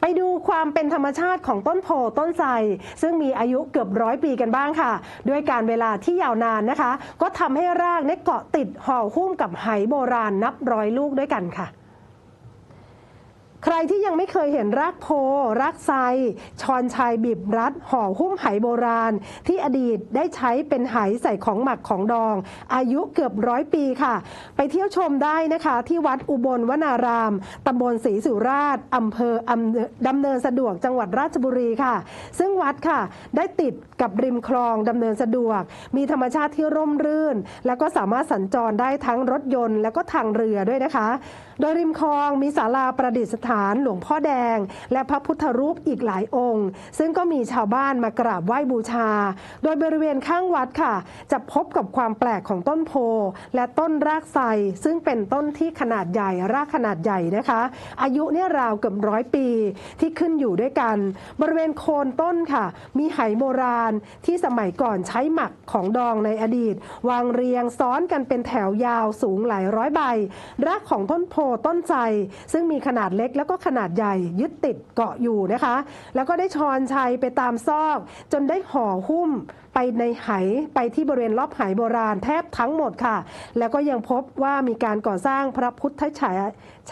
ไปดูความเป็นธรรมชาติของต้นโพต้นไทรซึ่งมีอายุเกือบร้อยปีกันบ้างค่ะ ด้วยการเวลาที่ยาวนานนะคะ ก็ทำให้รากเนี่ยเกาะติดห่อหุ้มกับไหโบราณนับร้อยลูกด้วยกันค่ะ ใครที่ยังไม่เคยเห็นรากโพ รากไทรชอนชัยบีบรัดห่อหุ้มไหโบราณ ที่อดีตได้ใช้เป็นไหใส่ของหมักของดอง อายุเกือบร้อยปีค่ะ ไปเที่ยวชมได้นะคะ ที่วัดอุบลวนารามตำบลศรีสุราษฎร์อำเภอดำเนินสะดวกจังหวัดราชบุรีค่ะ ซึ่งวัดค่ะ ได้ติดกับริมคลองดำเนินสะดวก มีธรรมชาติที่ร่มรื่น แล้วก็สามารถสัญจรได้ทั้งรถยนต์ แล้วก็ทางเรือด้วยนะคะ โดยริมคลองมีศาลาประดิษฐฐานหลวงพ่อแดง และพระพุทธรูปอีกหลายองค์ ซึ่งก็มีชาวบ้านมากราบไหว้บูชา โดยบริเวณข้างวัดค่ะ จะพบกับความแปลกของต้นโพ และต้นรากไทรซึ่งเป็นต้นที่ขนาดใหญ่รากขนาดใหญ่นะคะ อายุเนี่ยราวเกือบร้อยปีที่ขึ้นอยู่ด้วยกัน บริเวณโคนต้นค่ะ มีไหโบราณที่สมัยก่อนใช้หมักของดองในอดีต วางเรียงซ้อนกันเป็นแถวยาวสูงหลายร้อยใบรากของต้นโพต้นไทรซึ่งมีขนาดเล็กแล้วก็ขนาดใหญ่ยึดติดเกาะอยู่นะคะ แล้วก็ได้ชอนชัยไปตามซอก จนได้ห่อหุ้มไปในไหไปที่บริเวณรอบไหโบราณแทบทั้งหมดค่ะ แล้วก็ยังพบว่ามีการก่อสร้างพระพุทธฉาย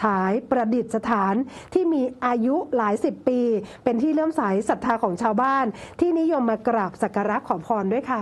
ฉายประดิษฐานที่มีอายุหลายสิบปี เป็นที่เลื่อมใสศรัทธาของชาวบ้าน ที่นิยมมากราบสักการะขอพรด้วยค่ะ